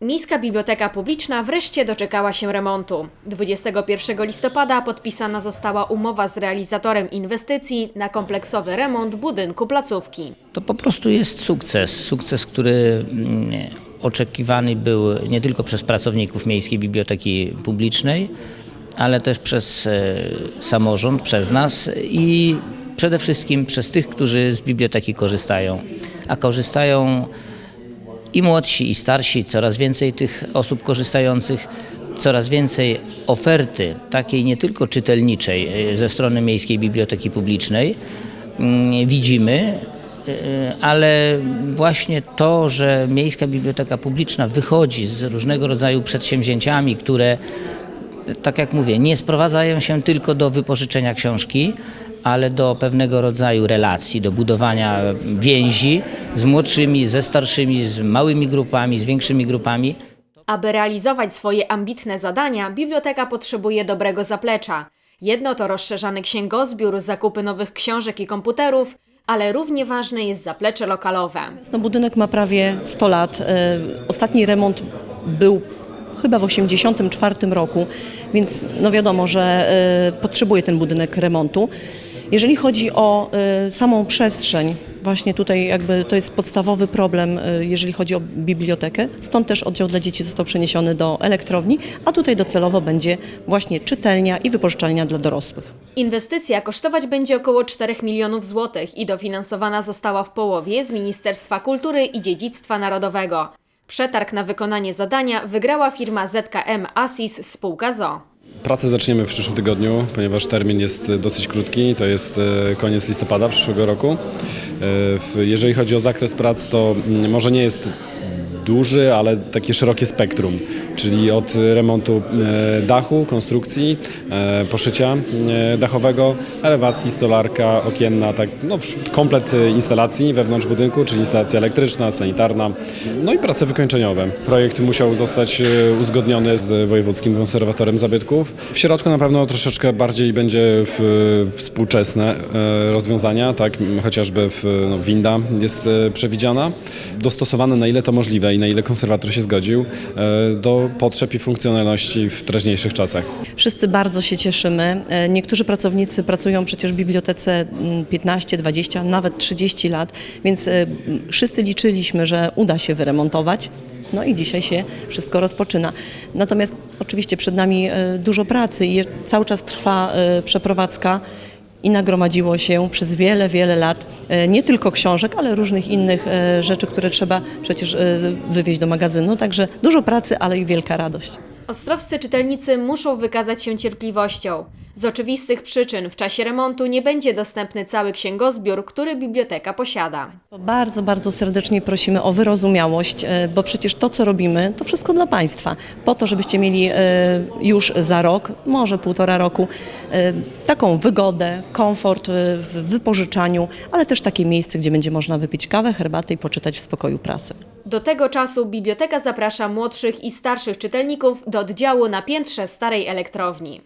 Miejska Biblioteka Publiczna wreszcie doczekała się remontu. 21 listopada podpisana została umowa z realizatorem inwestycji na kompleksowy remont budynku placówki. To po prostu jest sukces. Sukces, który mm, oczekiwany był nie tylko przez pracowników Miejskiej Biblioteki Publicznej, ale też przez e, samorząd, przez nas i przede wszystkim przez tych, którzy z biblioteki korzystają. A korzystają i młodsi, i starsi, coraz więcej tych osób korzystających, coraz więcej oferty takiej nie tylko czytelniczej e, ze strony Miejskiej Biblioteki Publicznej mm, widzimy, e, ale właśnie to, że Miejska Biblioteka Publiczna wychodzi z różnego rodzaju przedsięwzięciami, które tak jak mówię, nie sprowadzają się tylko do wypożyczenia książki, ale do pewnego rodzaju relacji, do budowania więzi z młodszymi, ze starszymi, z małymi grupami, z większymi grupami. Aby realizować swoje ambitne zadania, biblioteka potrzebuje dobrego zaplecza. Jedno to rozszerzany księgozbiór, zakupy nowych książek i komputerów, ale równie ważne jest zaplecze lokalowe. No, budynek ma prawie 100 lat. E, Ostatni remont był chyba w 1984 roku, więc no wiadomo, że e, potrzebuje ten budynek remontu. Jeżeli chodzi o e, samą przestrzeń, właśnie tutaj jakby to jest podstawowy problem, e, jeżeli chodzi o bibliotekę. Stąd też oddział dla dzieci został przeniesiony do elektrowni, a tutaj docelowo będzie właśnie czytelnia i wypożyczalnia dla dorosłych. Inwestycja kosztować będzie około 4 milionów złotych i dofinansowana została w połowie z Ministerstwa Kultury i Dziedzictwa Narodowego. Przetarg na wykonanie zadania wygrała firma ZKM Asis spółka ZO. Pracę zaczniemy w przyszłym tygodniu, ponieważ termin jest dosyć krótki, to jest e, koniec listopada przyszłego roku. E, Jeżeli chodzi o zakres prac, to mm, może nie jest duży, ale takie szerokie spektrum, czyli od remontu e, dachu, konstrukcji, e, poszycia e, dachowego, elewacji, stolarka, okienna, tak, no, komplet instalacji wewnątrz budynku, czyli instalacja elektryczna, sanitarna, no i prace wykończeniowe. Projekt musiał zostać uzgodniony z Wojewódzkim Konserwatorem Zabytków. W środku na pewno troszeczkę bardziej będzie współczesne rozwiązania, tak, chociażby w, no, winda jest przewidziana, dostosowane na ile to możliwe na ile konserwator się zgodził e, do potrzeb i funkcjonalności w teraźniejszych czasach. Wszyscy bardzo się cieszymy. E, Niektórzy pracownicy pracują przecież w bibliotece mm, 15, 20, nawet 30 lat, więc e, wszyscy liczyliśmy, że uda się wyremontować. No i dzisiaj się wszystko rozpoczyna. Natomiast oczywiście przed nami dużo pracy i cały czas trwa przeprowadzka i nagromadziło się przez wiele, wiele lat e, nie tylko książek, ale różnych innych e, rzeczy, które trzeba przecież e, wywieźć do magazynu. Także dużo pracy, ale i wielka radość. Ostrowscy czytelnicy muszą wykazać się cierpliwością. Z oczywistych przyczyn w czasie remontu nie będzie dostępny cały księgozbiór, który biblioteka posiada. Bardzo, bardzo serdecznie prosimy o wyrozumiałość, e, bo przecież to, co robimy, to wszystko dla Państwa. Po to, żebyście mieli e, już za rok, może półtora roku, e, taką wygodę, komfort w wypożyczaniu, ale też takie miejsce, gdzie będzie można wypić kawę, herbatę i poczytać w spokoju prasę. Do tego czasu biblioteka zaprasza młodszych i starszych czytelników do oddziału na piętrze starej elektrowni.